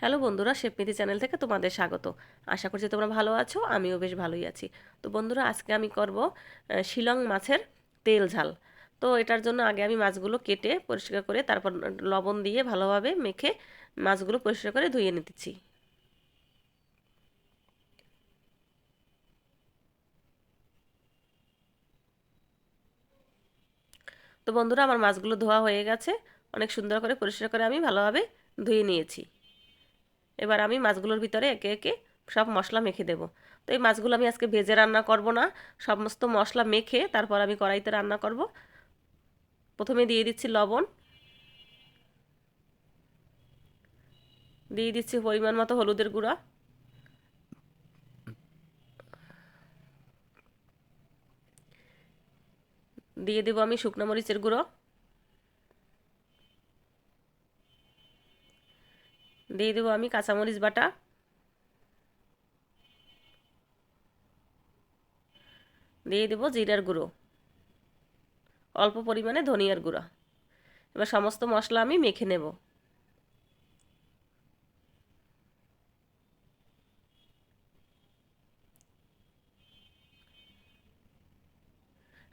Hello বন্ধুরা শেপমিতি channel থেকে তোমাদের স্বাগত। আশা করছি তোমরা ভালো আছো, আমিও বেশ ভালোই আছি। তো বন্ধুরা, আজকে আমি করব শিলং মাছের তেল ঝাল। তো এটার জন্য আগে আমি মাছগুলো কেটে পরিষ্কার করে তারপর লবণ দিয়ে ভালোভাবে মেখে মাছগুলো পরিষ্কার করে ধুয়ে নিতেছি তো বন্ধুরা, আমার মাছগুলো ধোয়া হয়ে গেছে। অনেক সুন্দর করে পরিষ্কার করে আমি ভালোভাবে ধুয়ে নিয়েছি। এবার আমি মাছগুলোর ভিতরে একে একে সব মশলা মেখে দেব। তো এই মাছগুলো আমি আজকে ভেজে রান্না করব না, সমস্ত মশলা মেখে তারপর আমি কড়াইতে রান্না করব। প্রথমে দিয়ে দিচ্ছি লবণ। দিয়ে দিচ্ছি পরিমাণ মতো হলুদের গুঁড়া। দিয়ে দেবো আমি শুকনো মরিচের গুঁড়ো। দিয়ে দেবো আমি কাঁচামরিচ বাটা। দিয়ে দেবো জিরার গুঁড়ো। অল্প পরিমাণে ধনিয়ার গুঁড়া। এবার সমস্ত মশলা আমি মেখে নেব।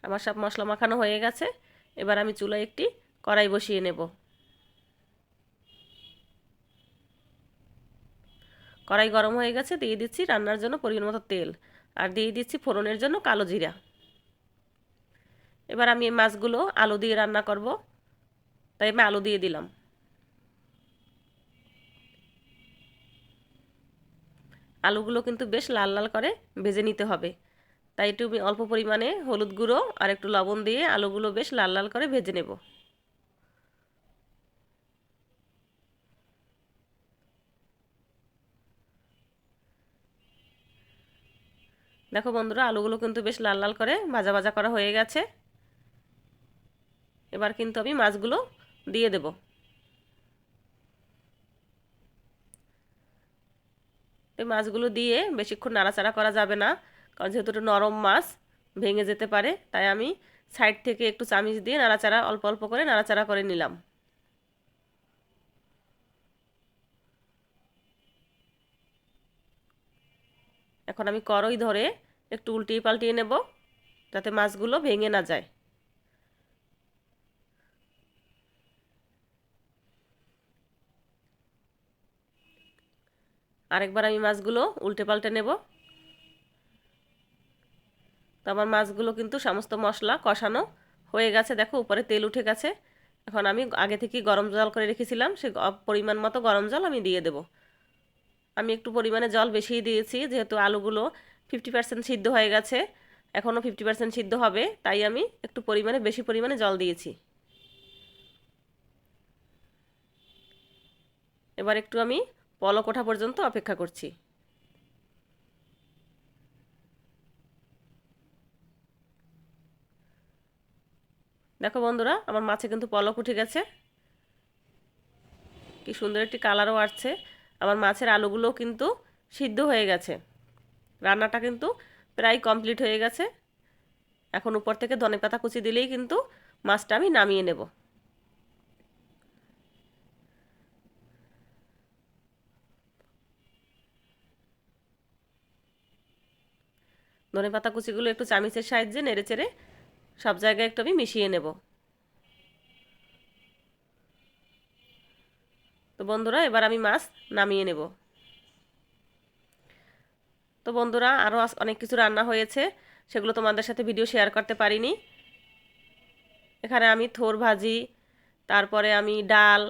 আমার সব মশলা মাখানো হয়ে গেছে। এবার আমি চুলায় একটি কড়াই বসিয়ে নেব। কড়াই গরম হয়ে গেছে, দিয়ে দিচ্ছি রান্নার জন্য পরিমাণ মতো তেল, আর দিয়ে দিচ্ছি ফোড়নের জন্য কালো জিরা। এবার আমি এই মাছগুলো আলু দিয়ে রান্না করব। তাই আমি আলু দিয়ে দিলাম। আলুগুলো কিন্তু বেশ লাল লাল করে ভেজে নিতে হবে। তাই একটু অল্প পরিমাণে হলুদ গুঁড়ো আর একটু লবণ দিয়ে আলুগুলো বেশ লাল লাল করে ভেজে নেব। দেখো বন্ধুরা, আলুগুলো কিন্তু বেশ লাল লাল করে ভাজা ভাজা করা হয়ে গেছে। এবার কিন্তু আমি মাছগুলো দিয়ে দেব। এই মাছগুলো দিয়ে বেশিক্ষণ নাড়াচাড়া করা যাবে না, কারণ যেহেতু এটা নরম মাছ, ভেঙে যেতে পারে, তাই আমি সাইড থেকে একটু চামিচ দিয়ে নাড়াচাড়া, অল্প অল্প করে নাড়াচাড়া করে নিলাম। এখন আমি করই ধরে একটু উল্টিয়ে পাল্টিয়ে নেব, যাতে মাছগুলো ভেঙে না যায়। আরেকবার আমি মাছগুলো উল্টে পাল্টে নেব। তো আমার মাছগুলো কিন্তু সমস্ত মশলা কষানো হয়ে গেছে, দেখো উপরে তেল উঠে গেছে। এখন আমি আগে থেকে গরম জল করে রেখেছিলাম, সে পরিমাণ মতো গরম জল আমি দিয়ে দেব। আমি একটু পরিমাণে জল বেশিই দিয়েছি, যেহেতু আলুগুলো ফিফটি পার্সেন্ট সিদ্ধ হয়ে গেছে। এখনও ফিফটি পার্সেন্ট সিদ্ধ হবে, তাই আমি একটু পরিমাণে, বেশি পরিমাণে জল দিয়েছি। এবার একটু আমি পলক ওঠা পর্যন্ত অপেক্ষা করছি। দেখো বন্ধুরা, আমার মাছে কিন্তু পলক উঠে গেছে। কি সুন্দর একটি কালারও আসছে। আমার মাছের আলুগুলো কিন্তু সিদ্ধ হয়ে গেছে। রান্নাটা কিন্তু প্রায় কমপ্লিট হয়ে গেছে। এখন উপর থেকে ধনে পাতা কুচি দিলেই কিন্তু মাছটা আমি নামিয়ে নেব। ধনে পাতা কুচিগুলো একটু চামিচের সাহায্যে নেড়ে চেড়ে সব জায়গায় একটু আমি মিশিয়ে নেব। তো বন্ধুরা, এবার আমি মাছ নামিয়ে নেব। তো বন্ধুরা আরও অনেক কিছু রান্না হয়েছে, সেগুলো তোমাদের সাথে ভিডিও শেয়ার করতে পারিনি। এখানে আমি থোর ভাজি, তারপরে আমি ডাল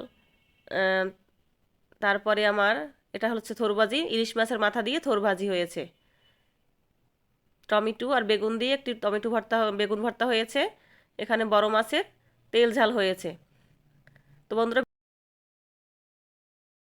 তারপরে আমার এটা হচ্ছে থোর ভাজি, ইলিশ মাছের মাথা দিয়ে থোর ভাজি হয়েছে। টমেটো আর বেগুন দিয়ে একটি টমেটো ভর্তা বেগুন ভর্তা হয়েছে, এখানে বড় মাছের তেল ঝাল হয়েছে। তো বন্ধুরা